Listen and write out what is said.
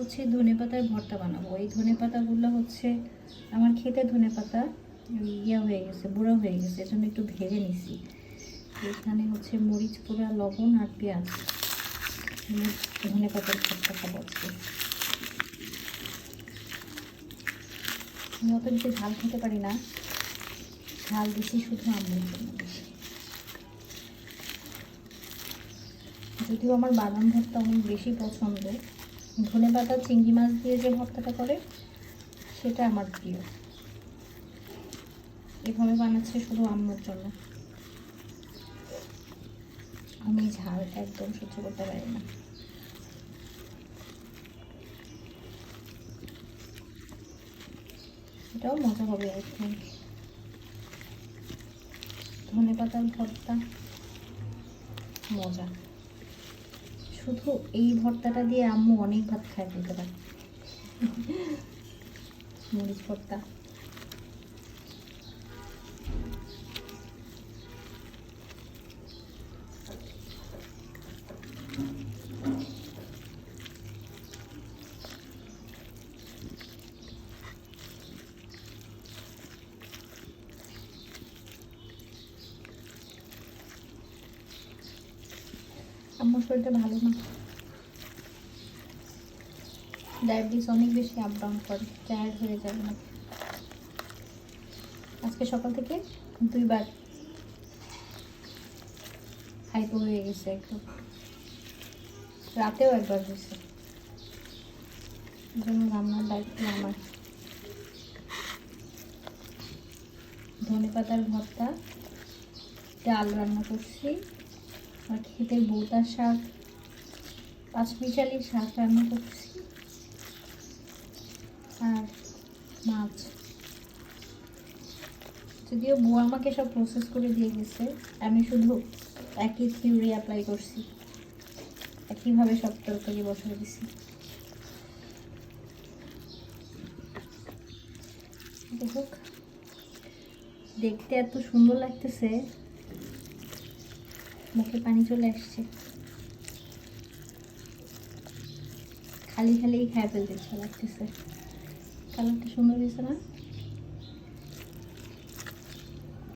হচ্ছে ধনে পাতার ভর্তা বানাবো। এই ধনে পাতাগুলো হচ্ছে আমার খেতে ধনে পাতা ইয়া হয়ে গেছে, বুড়া হয়ে গেছে, এজন্য একটু ভেজে নিছি। এখানে হচ্ছে মরিচ পোড়া, লবণ আর পেঁয়াজ। আমি ধনে পাতার ভর্তা খাব আজকে। আমি অত বেশি ঝাল খেতে পারি না। ঝাল বেশি শুধু জন্য বেশি। যদিও আমার বাদাম ভর্তা অনেক বেশি পছন্দ ধনে পাতা চিংড়ি মাছ দিয়ে যে ভর্তাটা করে, সেটা আমার প্রিয়। এভাবে বানাচ্ছে শুধু আম্মুর জন্য। আমি ঝাল একদম সহ্য করতে পারি না। এটাও মজা হবে কি ধনে পাতার ভর্তা, মজা। শুধু এই ভর্তাটা দিয়ে আম্মু অনেক ভাত খায় দিতে পারে মরিচ ভর্তা। আম্মুর শরীরটা ভালো না। ডায়াবেটিস অনেক বেশি আপ ডাউন করে টায়ার্ড হয়ে যাবে না আজকে সকাল থেকে দুইবার হাইপো হয়ে গেছে একদম। রাতেও একবার হয়েছে। জন্য রান্নার দায়িত্ব আমার। ধনে পাতার ভর্তা, ডাল রান্না করছি। আর খেতে বৌতার শাক, পাঁচমিশালি শাক রান্না করছি। আর মাছ। যদিও বউ আমাকে সব প্রসেস করে দিয়ে গেছে, আমি শুধু একই থিওরি অ্যাপ্লাই করছি। একইভাবে সব তরকারি বসাই দিছি। হোক, দেখতে এত সুন্দর লাগতেছে। মুখে পানি চলে আসছে। খালি খালি খাই ফেলতে ইচ্ছা লাগতেছে। কালারটা সুন্দর হয়েছে না?